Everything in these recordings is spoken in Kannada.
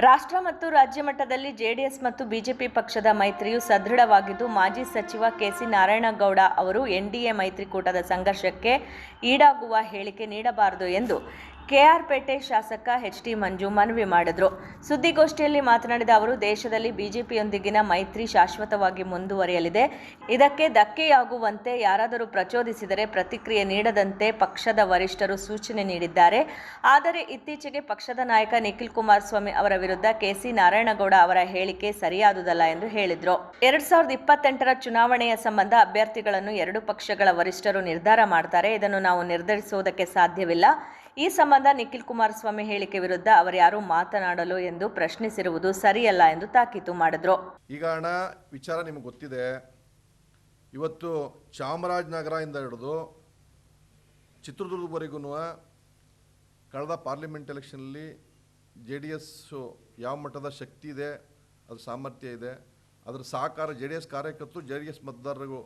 ರಾಷ್ಟ್ರ ಮತ್ತು ರಾಜ್ಯ ಮಟ್ಟದಲ್ಲಿ ಜೆಡಿಎಸ್ ಮತ್ತು ಬಿಜೆಪಿ ಪಕ್ಷದ ಮೈತ್ರಿಯು ಸದೃಢವಾಗಿದ್ದು, ಮಾಜಿ ಸಚಿವ ಕೆಸಿ ನಾರಾಯಣಗೌಡ ಅವರು ಎನ್ಡಿಎ ಮೈತ್ರಿಕೂಟದ ಸಂಘರ್ಷಕ್ಕೆ ಈಡಾಗುವ ಹೇಳಿಕೆ ನೀಡಬಾರದು ಎಂದು ಕೆಆರ್ಪೇಟೆ ಶಾಸಕ ಎಚ್ ಟಿ ಮಂಜು ಮನವಿ ಮಾಡಿದರು. ಸುದ್ದಿಗೋಷ್ಠಿಯಲ್ಲಿ ಮಾತನಾಡಿದ ಅವರು, ದೇಶದಲ್ಲಿ ಬಿಜೆಪಿಯೊಂದಿಗಿನ ಮೈತ್ರಿ ಶಾಶ್ವತವಾಗಿ ಮುಂದುವರಿಯಲಿದೆ. ಇದಕ್ಕೆ ಧಕ್ಕೆಯಾಗುವಂತೆ ಯಾರಾದರೂ ಪ್ರಚೋದಿಸಿದರೆ ಪ್ರತಿಕ್ರಿಯೆ ನೀಡದಂತೆ ಪಕ್ಷದ ವರಿಷ್ಠರು ಸೂಚನೆ ನೀಡಿದ್ದಾರೆ. ಆದರೆ ಇತ್ತೀಚೆಗೆ ಪಕ್ಷದ ನಾಯಕ ನಿಖಿಲ್ ಕುಮಾರಸ್ವಾಮಿ ಅವರ ವಿರುದ್ಧ ಕೆಸಿ ನಾರಾಯಣಗೌಡ ಅವರ ಹೇಳಿಕೆ ಸರಿಯಾದುದಲ್ಲ ಎಂದು ಹೇಳಿದರು. ಎರಡ್ ಸಾವಿರದ ಇಪ್ಪತ್ತೆಂಟರ ಚುನಾವಣೆಯ ಸಂಬಂಧ ಅಭ್ಯರ್ಥಿಗಳನ್ನು ಎರಡು ಪಕ್ಷಗಳ ವರಿಷ್ಠರು ನಿರ್ಧಾರ ಮಾಡ್ತಾರೆ. ಇದನ್ನು ನಾವು ನಿರ್ಧರಿಸುವುದಕ್ಕೆ ಸಾಧ್ಯವಿಲ್ಲ. ಈ ಸಂಬಂಧ ನಿಖಿಲ್ ಕುಮಾರಸ್ವಾಮಿ ಹೇಳಿಕೆ ವಿರುದ್ಧ ಅವರ್ಯಾರೂ ಮಾತನಾಡಲು ಎಂದು ಪ್ರಶ್ನಿಸಿರುವುದು ಸರಿಯಲ್ಲ ಎಂದು ತಾಕೀತು ಮಾಡಿದ್ರು. ಈಗ ಅಣ್ಣ, ವಿಚಾರ ನಿಮಗೆ ಗೊತ್ತಿದೆ. ಇವತ್ತು ಚಾಮರಾಜನಗರದಿಂದ ಹಿಡಿದು ಚಿತ್ರದುರ್ಗವರೆಗೂ ಕಳೆದ ಪಾರ್ಲಿಮೆಂಟ್ ಎಲೆಕ್ಷನಲ್ಲಿ ಜೆ ಡಿ ಎಸ್ಸು ಯಾವ ಮಟ್ಟದ ಶಕ್ತಿ ಇದೆ, ಅದು ಸಾಮರ್ಥ್ಯ ಇದೆ, ಅದರ ಸಹಕಾರ, ಜೆ ಡಿ ಎಸ್ ಕಾರ್ಯಕರ್ತರು ಜೆ ಡಿ ಎಸ್ ಮತದಾರರಿಗೂ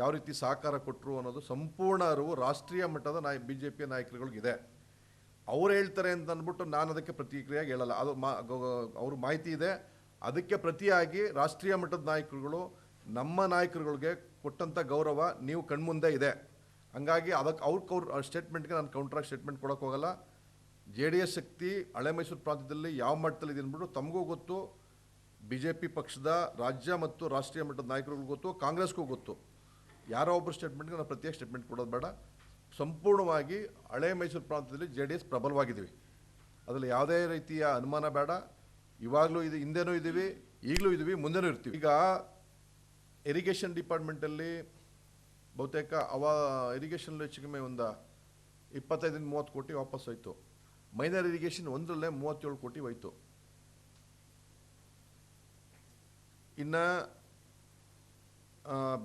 ಯಾವ ರೀತಿ ಸಹಕಾರ ಕೊಟ್ಟರು ಅನ್ನೋದು ಸಂಪೂರ್ಣ ಅರಿವು ರಾಷ್ಟ್ರೀಯ ಮಟ್ಟದ ನಾಯ್ ಬಿ ಜೆ ಪಿ ನಾಯಕರುಗಳಿಗಿದೆ. ಅವ್ರು ಹೇಳ್ತಾರೆ ಅಂತ ಅಂದ್ಬಿಟ್ಟು ನಾನು ಅದಕ್ಕೆ ಪ್ರತಿಕ್ರಿಯೆಯಾಗಿ ಹೇಳಲ್ಲ. ಅದು ಮಾ ಅವ್ರ ಮಾಹಿತಿ ಇದೆ. ಅದಕ್ಕೆ ಪ್ರತಿಯಾಗಿ ರಾಷ್ಟ್ರೀಯ ಮಟ್ಟದ ನಾಯಕರುಗಳು ನಮ್ಮ ನಾಯಕರುಗಳಿಗೆ ಕೊಟ್ಟಂಥ ಗೌರವ ನೀವು ಕಣ್ಮುಂದೆ ಇದೆ. ಹಂಗಾಗಿ ಅದಕ್ಕೆ ಅವ್ರ ಸ್ಟೇಟ್ಮೆಂಟ್ಗೆ ನಾನು ಕೌಂಟ್ರಾಗಿ ಸ್ಟೇಟ್ಮೆಂಟ್ ಕೊಡೋಕೆ ಹೋಗಲ್ಲ. ಜೆ ಡಿ ಎಸ್ ಶಕ್ತಿ ಹಳೆ ಮೈಸೂರು ಪ್ರಾಂತ್ಯದಲ್ಲಿ ಯಾವ ಮಟ್ಟದಲ್ಲಿ ಇದೆ ಅಂದ್ಬಿಟ್ಟು ತಮಗೂ ಗೊತ್ತು. ಬಿ ಜೆ ಪಿ ಪಕ್ಷದ ರಾಜ್ಯ ಮತ್ತು ರಾಷ್ಟ್ರೀಯ ಮಟ್ಟದ ನಾಯಕರುಗಳು ಗೊತ್ತು. ಕಾಂಗ್ರೆಸ್ಗೂ ಗೊತ್ತು. ಯಾರೋ ಒಬ್ಬರು ಸ್ಟೇಟ್ಮೆಂಟ್ಗೆ ನಾನು ಪ್ರತ್ಯೇಕ ಸ್ಟೇಟ್ಮೆಂಟ್ ಕೊಡೋದು ಬೇಡ. ಸಂಪೂರ್ಣವಾಗಿ ಹಳೆ ಮೈಸೂರು ಪ್ರಾಂತದಲ್ಲಿ ಜೆ ಡಿ ಎಸ್ ಪ್ರಬಲವಾಗಿದ್ದೀವಿ. ಅದರಲ್ಲಿ ಯಾವುದೇ ರೀತಿಯ ಅನುಮಾನ ಬೇಡ. ಇವಾಗಲೂ ಇದು, ಹಿಂದೆನೂ ಇದ್ದೀವಿ, ಈಗಲೂ ಇದ್ದೀವಿ, ಮುಂದೆನೂ ಇರ್ತೀವಿ. ಈಗ ಇರಿಗೇಷನ್ ಡಿಪಾರ್ಟ್ಮೆಂಟಲ್ಲಿ ಬಹುತೇಕ ಅವ ಇರಿಗೇಷನ್ ಹೆಚ್ಚು ಕಮ್ಮಿ ಒಂದು ಇಪ್ಪತ್ತೈದರಿಂದ ಮೂವತ್ತು ಕೋಟಿ ವಾಪಸ್ ಹೋಯ್ತು. ಮೈನರ್ ಇರಿಗೇಷನ್ ಒಂದರಲ್ಲೇ ಮೂವತ್ತೇಳು ಕೋಟಿ ಹೋಯ್ತು. ಇನ್ನು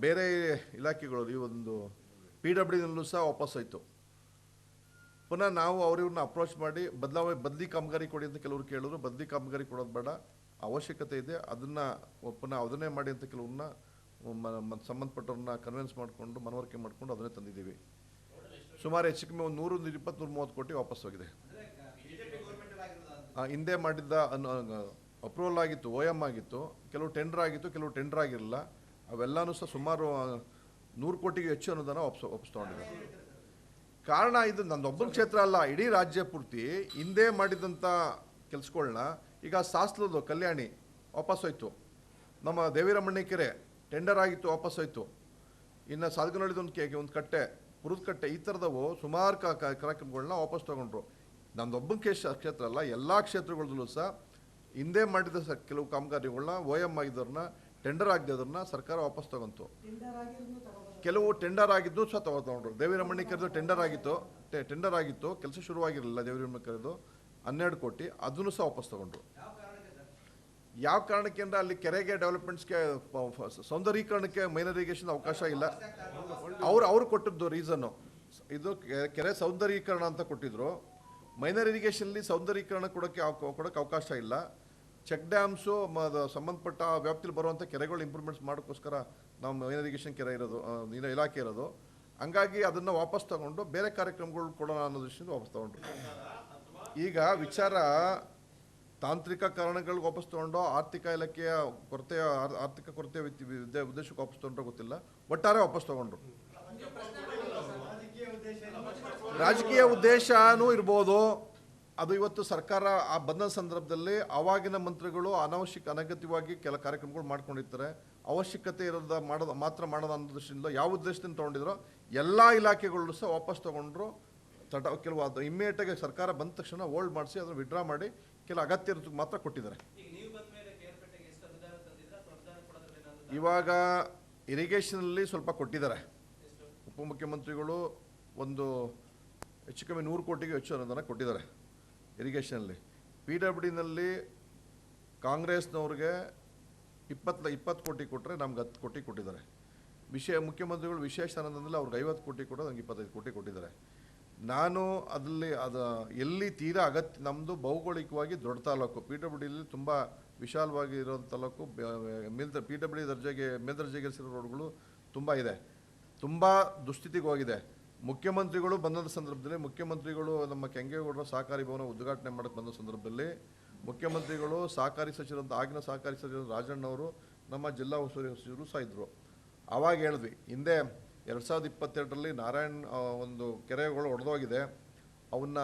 ಬೇರೆ ಇಲಾಖೆಗಳು ಈ ಒಂದು ಪಿ ಡಬ್ಲ್ಯೂ ಡಿನಲ್ಲೂ ಸಹ ವಾಪಸ್ ಹೋಯಿತು. ಪುನಃ ನಾವು ಅವರಿವ್ರನ್ನ ಅಪ್ರೋಚ್ ಮಾಡಿ, ಬದಲಾವಣೆ, ಬದಲಿ ಕಾಮಗಾರಿ ಕೊಡಿ ಅಂತ ಕೆಲವರು ಕೇಳಿದ್ರು. ಬದಲಿ ಕಾಮಗಾರಿ ಕೊಡೋದು ಬೇಡ. ಅವಶ್ಯಕತೆ ಇದೆ. ಅದನ್ನು ಪುನಃ ಅದನ್ನೇ ಮಾಡಿ ಅಂತ ಕೆಲವ್ರನ್ನ ಸಂಬಂಧಪಟ್ಟವ್ರನ್ನ ಕನ್ವಿನ್ಸ್ ಮಾಡಿಕೊಂಡು, ಮನವರಿಕೆ ಮಾಡಿಕೊಂಡು ಅದನ್ನೇ ತಂದಿದ್ದೀವಿ. ಸುಮಾರು ಹೆಚ್ಚು ಕಮ್ಮಿ ಒಂದು ನೂರು ನೂರ ಇಪ್ಪತ್ತು, ನೂರು ಮೂವತ್ತು ಕೋಟಿ ವಾಪಸ್ ಹೋಗಿದೆ. ಹಿಂದೆ ಮಾಡಿದ್ದ ಅಪ್ರೂವಲ್ ಆಗಿತ್ತು, ಓ ಎಂ ಆಗಿತ್ತು. ಕೆಲವು ಟೆಂಡರ್ ಆಗಿತ್ತು, ಕೆಲವು ಟೆಂಡರ್ ಆಗಿರಲಿಲ್ಲ. ಅವೆಲ್ಲನೂ ಸಹ ಸುಮಾರು ನೂರು ಕೋಟಿಗೆ ಹೆಚ್ಚು ಅನುದಾನ ಒಪ್ಸ್ ವಾಪಸ್ ತೊಗೊಂಡಿದ್ದಾರೆ ಕಾರಣ ಇದು ನನ್ನೊಬ್ಬನ ಕ್ಷೇತ್ರ ಅಲ್ಲ, ಇಡೀ ರಾಜ್ಯ ಪೂರ್ತಿ ಹಿಂದೆ ಮಾಡಿದಂಥ ಕೆಲಸಗಳನ್ನ ಈಗ ಸಾಸ್ಲದು, ಕಲ್ಯಾಣಿ ವಾಪಸ್ ಹೋಯ್ತು. ನಮ್ಮ ದೇವಿರಮಣ್ಣಿ ಕೆರೆ ಟೆಂಡರ್ ಆಗಿತ್ತು, ವಾಪಸ್ ಹೋಯ್ತು. ಇನ್ನು ಒಂದು ಕೆ ಒಂದು ಕಟ್ಟೆ, ಪುರುದ ಕಟ್ಟೆ, ಈ ಥರದವು ಸುಮಾರು ಕ ಕಾರ್ಯಕ್ರಮಗಳನ್ನ ವಾಪಸ್ ತಗೊಂಡ್ರು. ನನ್ನೊಬ್ಬನ ಕೇಶ, ಕ್ಷೇತ್ರ ಅಲ್ಲ, ಎಲ್ಲ ಕ್ಷೇತ್ರಗಳಲ್ಲೂ ಸಹ ಹಿಂದೆ ಮಾಡಿದ ಸ, ಕೆಲವು ಕಾಮಗಾರಿಗಳನ್ನ ಓ ಎಂ ಆಗಿದ್ದವ್ರನ್ನ ಟೆಂಡರ್ ಆಗದವ್ರನ್ನ ಸರ್ಕಾರ ವಾಪಸ್ ತಗೊಂತು. ಕೆಲವು ಟೆಂಡರ್ ಆಗಿದ್ದು ಸಹ ತಗೋ ತಗೊಂಡ್ರು. ದೇವಿರಮಣಿ ಕರೆದು ಟೆಂಡರ್ ಆಗಿತ್ತು. ಟೆಂಡರ್ ಆಗಿತ್ತು. ಕೆಲಸ ಶುರುವಾಗಿರಲಿಲ್ಲ ದೇವಿರಮಣಿ ಕರೆದು. ಹನ್ನೆರಡು ಕೋಟಿ. ಅದನ್ನು ಸಹ ವಾಪಸ್ ತಗೊಂಡ್ರು. ಯಾವ ಕಾರಣಕ್ಕೆ ಅಂದರೆ ಅಲ್ಲಿ ಕೆರೆಗೆ ಡೆವಲಪ್ಮೆಂಟ್ಸ್ಗೆ ಸೌಂದರ್ಯೀಕರಣಕ್ಕೆ ಮೈನರ್ ಇರಿಗೇಷನ್ ಅವಕಾಶ ಇಲ್ಲ. ಅವ್ರು ಅವ್ರು ಕೊಟ್ಟಿದ್ದು ರೀಸನ್ನು ಇದು ಕೆರೆ ಸೌಂದರ್ಯೀಕರಣ ಅಂತ ಕೊಟ್ಟಿದ್ರು. ಮೈನರ್ ಇರಿಗೇಷನ್ಲಿ ಸೌಂದರೀಕರಣ ಕೊಡೋಕ್ಕೆ ಕೊಡೋಕ್ಕೆ ಅವಕಾಶ ಇಲ್ಲ. ಚೆಕ್ ಡ್ಯಾಮ್ಸು ಸಂಬಂಧಪಟ್ಟ ವ್ಯಾಪ್ತಿಲಿ ಬರುವಂಥ ಕೆರೆಗಳು ಇಂಪ್ರೂವ್ಮೆಂಟ್ಸ್ ಮಾಡೋಕ್ಕೋಸ್ಕರ ನಾವು ಮೈನರ್ ಇರಿಗೇಷನ್ ಕೆರೆ ಇರೋದು ಇಲಾಖೆ ಇರೋದು. ಹಂಗಾಗಿ ಅದನ್ನು ವಾಪಸ್ ತಗೊಂಡು ಬೇರೆ ಕಾರ್ಯಕ್ರಮಗಳು ಕೊಡೋಣ ಅನ್ನೋ ದೃಷ್ಟಿಯಿಂದ ವಾಪಸ್ ತಗೊಂಡ್ರು. ಈಗ ವಿಚಾರ ತಾಂತ್ರಿಕ ಕಾರಣಗಳಿಗೆ ವಾಪಸ್ ತಗೊಂಡು, ಆರ್ಥಿಕ ಇಲಾಖೆಯ ಕೊರತೆಯ, ಆರ್- ಆರ್ಥಿಕ ಕೊರತೆಯ ಉದ್ದೇಶಕ್ಕೆ ವಾಪಸ್ ತೊಗೊಂಡ್ರೆ ಗೊತ್ತಿಲ್ಲ. ಒಟ್ಟಾರೆ ವಾಪಸ್ ತೊಗೊಂಡ್ರು. ರಾಜಕೀಯ ಉದ್ದೇಶನೂ ಇರ್ಬೋದು. ಅದು ಇವತ್ತು ಸರ್ಕಾರ ಆ ಬಂದ ಸಂದರ್ಭದಲ್ಲಿ ಆವಾಗಿನ ಮಂತ್ರಿಗಳು ಅನಾವಶ್ಯಕ ಅನಗತ್ಯವಾಗಿ ಕೆಲ ಕಾರ್ಯಕ್ರಮಗಳು ಮಾಡ್ಕೊಂಡಿರ್ತಾರೆ. ಅವಶ್ಯಕತೆ ಇರೋದ ಮಾಡೋದು ಮಾತ್ರ ಮಾಡೋದು ಅನ್ನೋ ದೃಷ್ಟಿಯಿಂದ ಯಾವ ಉದ್ದೇಶದಿಂದ ತೊಗೊಂಡಿದ್ರೋ ಎಲ್ಲ ಇಲಾಖೆಗಳು ಸಹ ವಾಪಸ್ ತಗೊಂಡ್ರು. ತಟ ಕೆಲವು ಅದು ಇಮ್ಮಿಡಿಯೇಟಾಗಿ ಸರ್ಕಾರ ಬಂದ ತಕ್ಷಣ ಹೋಲ್ಡ್ ಮಾಡಿಸಿ ಅದನ್ನು ವಿಡ್ರಾ ಮಾಡಿ ಕೆಲ ಅಗತ್ಯ ಮಾತ್ರ ಕೊಟ್ಟಿದ್ದಾರೆ. ಇವಾಗ ಇರಿಗೇಷನಲ್ಲಿ ಸ್ವಲ್ಪ ಕೊಟ್ಟಿದ್ದಾರೆ. ಉಪಮುಖ್ಯಮಂತ್ರಿಗಳು ಒಂದು ಹೆಚ್ಚು ಕಮ್ಮಿ ನೂರು ಕೋಟಿಗೆ ಹೆಚ್ಚು ಅನುದಾನ ಕೊಟ್ಟಿದ್ದಾರೆ. ಇರಿಗೇಷನಲ್ಲಿ ಪಿ ಡಬ್ಲ್ಯೂ ಡಿನಲ್ಲಿ ಕಾಂಗ್ರೆಸ್ನವ್ರಿಗೆ ಇಪ್ಪತ್ತು ಇಪ್ಪತ್ತು ಕೋಟಿ ಕೊಟ್ಟರೆ ನಮ್ಗೆ ಹತ್ತು ಕೋಟಿ ಕೊಟ್ಟಿದ್ದಾರೆ. ವಿಷಯ ಮುಖ್ಯಮಂತ್ರಿಗಳು ವಿಶೇಷ ಅನ್ನೋದಂದ್ರೆ ಅವ್ರಿಗೆ ಐವತ್ತು ಕೋಟಿ ಕೊಡೋದು ನಂಗೆ ಇಪ್ಪತ್ತೈದು ಕೋಟಿ ಕೊಟ್ಟಿದ್ದಾರೆ. ನಾನು ಅದರಲ್ಲಿ ಅದು ಎಲ್ಲಿ ತೀರಾ ಅಗತ್ಯ ನಮ್ಮದು ಭೌಗೋಳಿಕವಾಗಿ ದೊಡ್ಡ ತಾಲೂಕು ಪಿ ಡಬ್ಲ್ಯೂ ಡಿಲಿ ತುಂಬ ವಿಶಾಲವಾಗಿ ಇರೋ ತಾಲೂಕು ಮೇಲ್ದ ಪಿ ಡಬ್ಲ್ಯೂ ದರ್ಜೆಗೆ, ಮೇಲ್ದರ್ಜೆಗೆ ಸಿರೋ ರೋಡ್ಗಳು ತುಂಬ ಇದೆ. ತುಂಬ ದುಸ್ಥಿತಿಗೆ ಹೋಗಿದೆ ಮುಖ್ಯಮಂತ್ರಿಗಳು ಬಂದಂಥ ಸಂದರ್ಭದಲ್ಲಿ ಮುಖ್ಯಮಂತ್ರಿಗಳು ನಮ್ಮ ಕೆಂಗೇಗೌಡರ ಸಹಕಾರಿ ಭವನ ಉದ್ಘಾಟನೆ ಮಾಡಕ್ಕೆ ಬಂದ ಸಂದರ್ಭದಲ್ಲಿ ಮುಖ್ಯಮಂತ್ರಿಗಳು ಸಹಕಾರಿ ಸಚಿವರಂತ ಆಗಿನ ಸಹಕಾರಿ ಸಚಿವ ರಾಜಣ್ಣವರು ನಮ್ಮ ಜಿಲ್ಲಾ ಉಸ್ತುವಾರಿ ಸಚಿವರು ಸಹ ಇದ್ದರು ಆವಾಗ ಹೇಳಿದ್ವಿ, ಹಿಂದೆ ಎರಡು ಸಾವಿರದ ಇಪ್ಪತ್ತೆರಡರಲ್ಲಿ ನಾರಾಯಣ್ ಒಂದು ಕೆರೆಗಳು ಒಡೆದೋಗಿದೆ. ಅವನ್ನ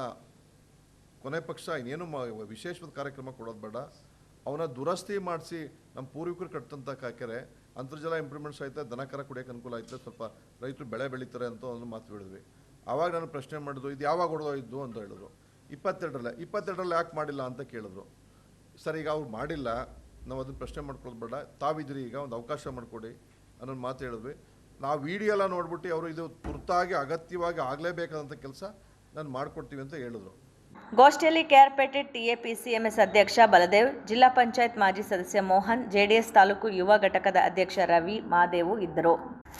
ಕೊನೆ ಪಕ್ಷ ಇನ್ನೇನು ವಿಶೇಷವಾದ ಕಾರ್ಯಕ್ರಮ ಕೊಡೋದು ಬೇಡ. ಅವನ್ನ ದುರಸ್ತಿ ಮಾಡಿಸಿ ನಮ್ಮ ಪೂರ್ವಿಕರು ಕಟ್ಟಿದಂಥ ಕೆರೆ. ಅಂತರ್ಜಲ ಇಂಪ್ರೂವ್ಮೆಂಟ್ಸ್ ಆಯ್ತಾ ದನಕರ ಕುಡಿಯೋಕೆ ಅನುಕೂಲ ಆಯ್ತು, ಸ್ವಲ್ಪ ರೈತರು ಬೆಳೆ ಬೆಳೀತಾರೆ ಅಂತ ಒಂದು ಮಾತು ಹೇಳಿದ್ವಿ. ಆವಾಗ ನಾನು ಪ್ರಶ್ನೆ ಮಾಡಿದ್ರು ಇದು ಯಾವಾಗ ಹೊಡೆದೋಯ್ತು ಅಂತ ಹೇಳಿದ್ರು. ಇಪ್ಪತ್ತೆರಡರಲ್ಲೇ, ಇಪ್ಪತ್ತೆರಡರಲ್ಲಿ ಯಾಕೆ ಮಾಡಿಲ್ಲ ಅಂತ ಕೇಳಿದ್ರು. ಸರ್, ಈಗ ಅವ್ರು ಮಾಡಿಲ್ಲ, ನಾವು ಅದನ್ನು ಪ್ರಶ್ನೆ ಮಾಡ್ಕೊಳ್ಳೋದು ಬೇಡ ತಾವಿದ್ರಿ ಈಗ ಒಂದು ಅವಕಾಶ ಮಾಡಿಕೊಡಿ ಅನ್ನೋ ಮಾತು ಹೇಳಿದ್ವಿ. ನಾವು ವಿಡಿಯೋ ಎಲ್ಲ ನೋಡ್ಬಿಟ್ಟು ಅವರು ಇದು ತುರ್ತಾಗಿ, ಅಗತ್ಯವಾಗಿ ಆಗಲೇಬೇಕಾದಂಥ ಕೆಲಸ ನಾನು ಮಾಡಿಕೊಡ್ತೀವಿ ಅಂತ ಹೇಳಿದ್ರು. ಗೋಷ್ಠಿಯಲ್ಲಿ ಕೆಆರ್ಪೇಟೆ ಟಿಎಪಿಸಿಎಂಎಸ್ ಅಧ್ಯಕ್ಷ ಬಲದೇವ್, ಜಿಲ್ಲಾ ಪಂಚಾಯತ್ ಮಾಜಿ ಸದಸ್ಯ ಮೋಹನ್, ಜೆಡಿಎಸ್ ತಾಲೂಕು ಯುವ ಘಟಕದ ಅಧ್ಯಕ್ಷ ರವಿ ಮಾದೇವು ಇದ್ದರು.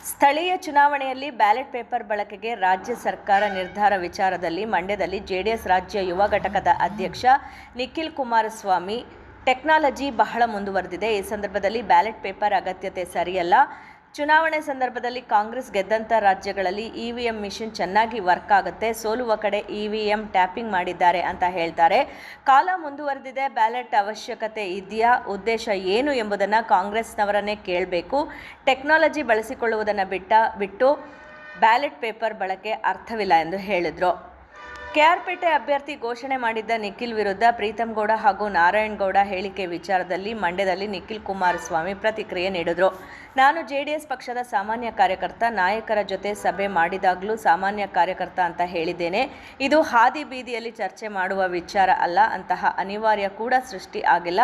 ಸ್ಥಳೀಯ ಚುನಾವಣೆಯಲ್ಲಿ ಬ್ಯಾಲೆಟ್ ಪೇಪರ್ ಬಳಕೆಗೆ ರಾಜ್ಯ ಸರ್ಕಾರ ನಿರ್ಧಾರ ವಿಚಾರದಲ್ಲಿ ಮಂಡ್ಯದಲ್ಲಿ ಜೆಡಿಎಸ್ ರಾಜ್ಯ ಯುವ ಘಟಕದ ಅಧ್ಯಕ್ಷ ನಿಖಿಲ್ ಕುಮಾರಸ್ವಾಮಿ. ಟೆಕ್ನಾಲಜಿ ಬಹಳ ಮುಂದುವರೆದಿದೆ. ಈ ಸಂದರ್ಭದಲ್ಲಿ ಬ್ಯಾಲೆಟ್ ಪೇಪರ್ ಅಗತ್ಯತೆ ಸರಿಯಲ್ಲ. ಚುನಾವಣೆ ಸಂದರ್ಭದಲ್ಲಿ ಕಾಂಗ್ರೆಸ್ ಗೆದ್ದಂಥ ರಾಜ್ಯಗಳಲ್ಲಿ ಇ ವಿ ಎಂ ಮಿಷಿನ್ ಚೆನ್ನಾಗಿ ವರ್ಕ್ ಆಗುತ್ತೆ, ಸೋಲುವ ಕಡೆ ಇ ವಿ ಎಂ ಟ್ಯಾಪಿಂಗ್ ಮಾಡಿದ್ದಾರೆ ಅಂತ ಹೇಳ್ತಾರೆ. ಕಾಲ ಮುಂದುವರೆದಿದೆ, ಬ್ಯಾಲೆಟ್ ಅವಶ್ಯಕತೆ ಇದೆಯಾ? ಉದ್ದೇಶ ಏನು ಎಂಬುದನ್ನು ಕಾಂಗ್ರೆಸ್ನವರನ್ನೇ ಕೇಳಬೇಕು. ಟೆಕ್ನಾಲಜಿ ಬಳಸಿಕೊಳ್ಳುವುದನ್ನು ಬಿಟ್ಟ, ಬಿಟ್ಟು ಬ್ಯಾಲೆಟ್ ಪೇಪರ್ ಬಳಕೆ ಅರ್ಥವಿಲ್ಲ ಎಂದು ಹೇಳಿದರು. ಕೆಆರ್ಪೇಟೆ ಅಭ್ಯರ್ಥಿ ಘೋಷಣೆ ಮಾಡಿದ್ದ ನಿಖಿಲ್ ವಿರುದ್ಧ ಪ್ರೀತಂ ಗೌಡ ಹಾಗೂ ನಾರಾಯಣ್ ಗೌಡ ಹೇಳಿಕೆ ವಿಚಾರದಲ್ಲಿ ಮಂಡ್ಯದಲ್ಲಿ ನಿಖಿಲ್ ಕುಮಾರಸ್ವಾಮಿ ಪ್ರತಿಕ್ರಿಯೆ ನೀಡಿದರು. ನಾನು ಜೆಡಿಎಸ್ ಪಕ್ಷದ ಸಾಮಾನ್ಯ ಕಾರ್ಯಕರ್ತ, ನಾಯಕರ ಜೊತೆ ಸಭೆ ಮಾಡಿದಾಗಲೂ ಸಾಮಾನ್ಯ ಕಾರ್ಯಕರ್ತ ಅಂತ ಹೇಳಿದ್ದೇನೆ. ಇದು ಹಾದಿ ಬೀದಿಯಲ್ಲಿ ಚರ್ಚೆ ಮಾಡುವ ವಿಚಾರ ಅಲ್ಲ, ಅಂತಹ ಅನಿವಾರ್ಯ ಕೂಡ ಸೃಷ್ಟಿ ಆಗಿಲ್ಲ.